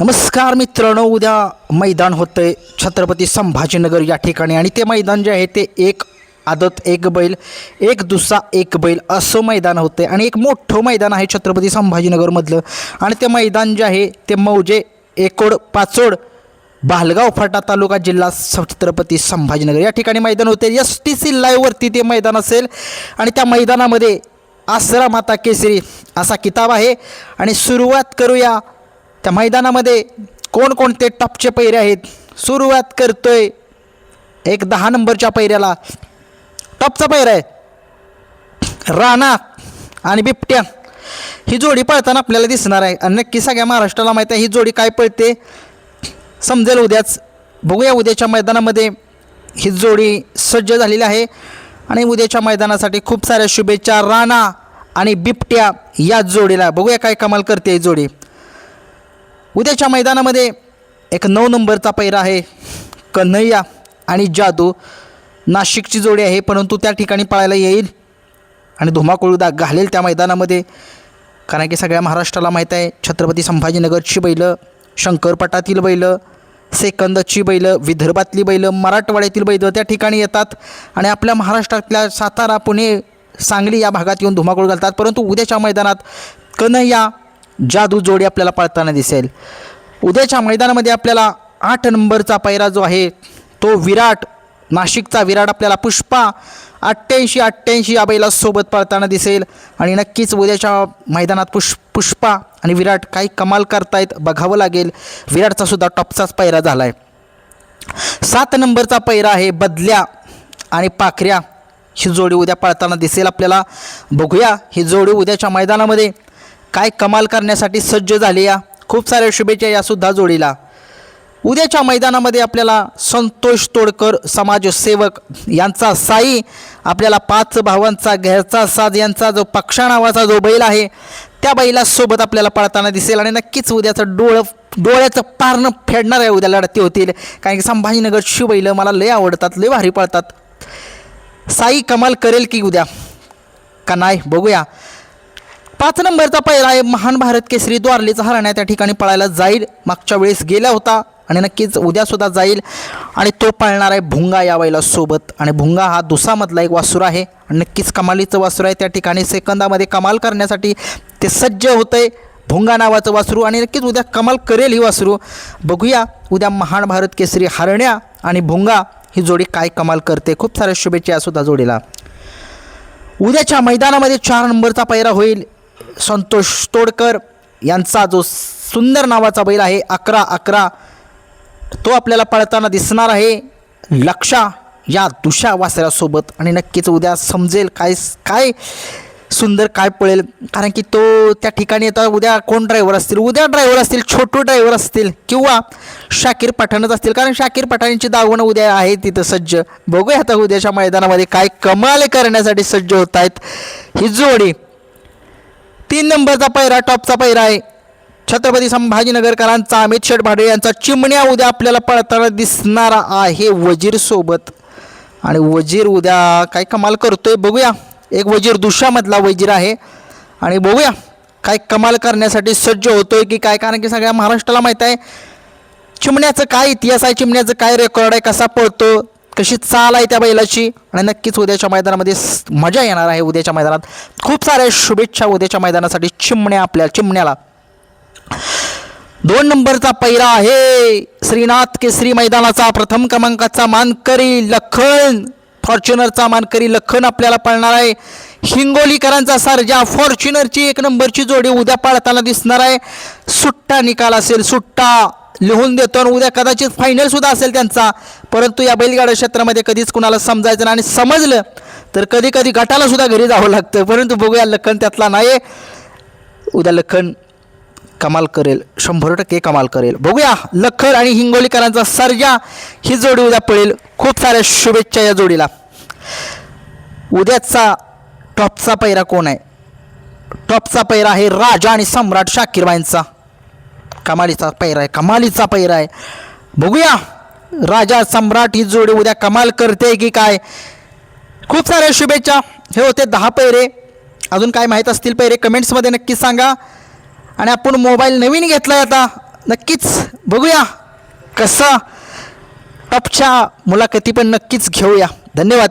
नमस्कार मित्रांनो उद्या मैदान होतं आहे छत्रपती संभाजीनगर या ठिकाणी. आणि ते मैदान जे आहे ते एक आदत एक बैल एक दुसरा एक बैल असं मैदान होतं आहे आणि एक मोठं मैदान आहे छत्रपती संभाजीनगरमधलं. आणि ते मैदान जे आहे ते मौजे एकोड पाचोड बालगाव फाटा तालुका जिल्हा छत्रपती संभाजीनगर या ठिकाणी मैदान होते एस टी सी लाईव्हवरती ते मैदान असेल. आणि त्या मैदानामध्ये आसरा माता केसरी असा किताब आहे. आणि सुरुवात करूया त्या मैदानामध्ये कोणकोणते टॉपचे पैरे आहेत? सुरुवात करतोय एक दहा नंबरच्या पैऱ्याला. टॉपचा पैरा आहे. राणा आणि बिबट्या. ही जोडी पळताना आपल्याला दिसणार आहे. आणि नक्की सगळ्या महाराष्ट्राला माहीत आहे ही जोडी काय पळते? समजेल उद्याच. बघूया उद्याच्या मैदानामध्ये ही जोडी सज्ज झालेली आहे. आणि उद्याच्या मैदानासाठी खूप साऱ्या शुभेच्छा राणा आणि बिबट्या या जोडीला. बघूया काय कमाल करते ही जोडी. उद्याच्या मैदानामध्ये एक नऊ नंबरचा पैरा आहे. कन्हैया आणि जादू नाशिकची जोडी आहे परंतु त्या ठिकाणी पळायला येईल आणि धुमाकूळ दा घालेल त्या मैदानामध्ये. कारण की सगळ्या महाराष्ट्राला माहीत आहे छत्रपती संभाजीनगरची बैलं शंकरपटातील बैलं सेकंदची बैलं विदर्भातली बैलं मराठवाड्यातील बैलं त्या ठिकाणी येतात आणि आपल्या महाराष्ट्रातल्या सातारा पुणे सांगली या भागात येऊन धुमाकूळ घालतात. परंतु उद्याच्या मैदानात कन्हैया जादू जोडी आपल्याला पळताना दिसेल. उद्याच्या मैदानामध्ये आपल्याला आठ नंबरचा पायरा जो आहे तो विराट नाशिकचा विराट आपल्याला पुष्पा अठ्ठ्याऐंशी अठ्ठ्याऐंशी या बैला सोबत पळताना दिसेल. आणि नक्कीच उद्याच्या मैदानात पुष पुष्पा आणि विराट काही कमाल करतायत बघावं लागेल. विराटचा सुद्धा टॉपचाच पैरा झाला आहे सात नंबरचा पैरा आहे बदल्या आणि पाखऱ्या. ही जोडी उद्या पळताना दिसेल आपल्याला. बघूया ही जोडी उद्याच्या मैदानामध्ये काय कमाल करण्यासाठी सज्ज झाली या. खूप साऱ्या शुभेच्छा यासुद्धा जोडीला. उद्याच्या मैदानामध्ये आपल्याला संतोष तोडकर समाजसेवक यांचा साई आपल्याला पाच भावांचा घरचा साज यांचा जो पक्षा नावाचा जो बैल आहे त्या बैलासोबत आपल्याला पळताना दिसेल आणि नक्कीच उद्याचं डोळं डोळ्याचं पारणं फेडणार आहे उद्या लढती होतील. कारण की संभाजीनगरची बैलं मला लय आवडतात लय भारी पळतात. साई कमाल करेल की उद्या. का नाही? बघूया. पाच नंबरचा पहिला आहे महान भारत केसरी द्वारलीचा हरण्या त्या ठिकाणी पळायला जाईल. मागच्या वेळेस गेला होता आणि नक्कीच उद्यासुद्धा जाईल. आणि तो पळणार आहे भुंगा या वेळेला सोबत. आणि भुंगा हा दुसामधला एक वासूर आहे. आणि नक्कीच कमालीचं वासूर आहे. त्या ठिकाणी सेकंदामध्ये कमाल करण्यासाठी ते सज्ज होत आहे भुंगा नावाचं वासरू आणि नक्कीच उद्या कमाल करेल ही वासरू. बघूया उद्या महान भारत केसरी हरण्या आणि भुंगा ही जोडी काय कमाल करते. खूप साऱ्या शुभेच्छा सुद्धा जोडीला. उद्याच्या मैदानामध्ये चार नंबरचा पैरा होईल. संतोष तोडकर यांचा जो सुंदर नावाचा बैल आहे अकरा अकरा तो आपल्याला पळताना दिसणार आहे. लक्षा या दुशा वासऱ्यासोबत आणि नक्कीच उद्या समजेल काय काय सुंदर काय पळेल. कारण की तो त्या ठिकाणी आता उद्या कोण ड्रायव्हर असतील? उद्या ड्रायव्हर असतील छोटू ड्रायव्हर असतील किंवा शाकीर पठाणच असतील. कारण शाकीर पठाणची दावणं उद्या आहे तिथं सज्ज. बघूया आता उद्याच्या मैदानामध्ये काय कमाल करण्यासाठी सज्ज होत आहेत ही जोडी. तीन नंबरचा पैरा टॉपचा पैरा आहे. छत्रपती संभाजीनगरकरांचा अमित शेठ भाडे यांचा चिमण्या उद्या आपल्याला पळताना दिसणार आहे वजीरसोबत आणि वजीर उद्या काय कमाल करतोय बघूया. एक वजीर दुशामधला वजीर आहे. आणि बघूया काय कमाल करण्यासाठी सज्ज होतोय की काय कारण की सगळ्या महाराष्ट्राला माहीत आहे. चिमण्याचं काय इतिहास आहे चिमण्याचं काय रेकॉर्ड आहे कसा पळतो कशी चाल आहे त्या बैलाची? आणि नक्कीच उद्याच्या मैदानामध्ये मजा येणार आहे उद्याच्या मैदानात. खूप साऱ्या शुभेच्छा उद्याच्या मैदानासाठी चिमण्या आपल्या चिमण्याला. दोन नंबरचा पैरा आहे. श्रीनाथ केसरी मैदानाचा प्रथम क्रमांकाचा मानकरी लखन. फॉर्च्युनरचा मानकरी लखन आपल्याला पळणार आहे. हिंगोलीकरांचा सारजा फॉर्च्युनरची एक नंबरची जोडी उद्या पाळताना दिसणार आहे. सुट्टा निकाल असेल सुट्टा. लिहून देतो आणि उद्या कदाचित फायनल सुद्धा असेल त्यांचा. परंतु या बैलगाडा क्षेत्रामध्ये कधीच कुणाला समजायचं नाही आणि समजलं तर कधी कधी गटाला सुद्धा घरी जावं लागतं. परंतु बघूया लखन त्यातला नाही उद्या लखन कमाल करेल. शंभर टक्के कमाल करेल. बघूया लखन आणि हिंगोलीकरांचा सर्जा. ही जोडी उद्या पडेल. खूप साऱ्या शुभेच्छा या जोडीला. उद्याचा टॉपचा पैरा कोण आहे? टॉपचा पैरा आहे राजा आणि सम्राट शाकीरबाईंचा कमालीचा पैरा आहे कमालीचा पैरा आहे. बघूया. राजा सम्राट ही जोडी उद्या कमाल करते की काय? खूप साऱ्या शुभेच्छा. हे होते दहा पैरे. अजून काय माहीत असतील पैरे? कमेंट्समध्ये नक्की सांगा. आणि आपण मोबाईल नवीन घेतला आहे आता. नक्कीच बघूया. कसं? टपच्या मुलाखती पण नक्कीच घेऊया. धन्यवाद.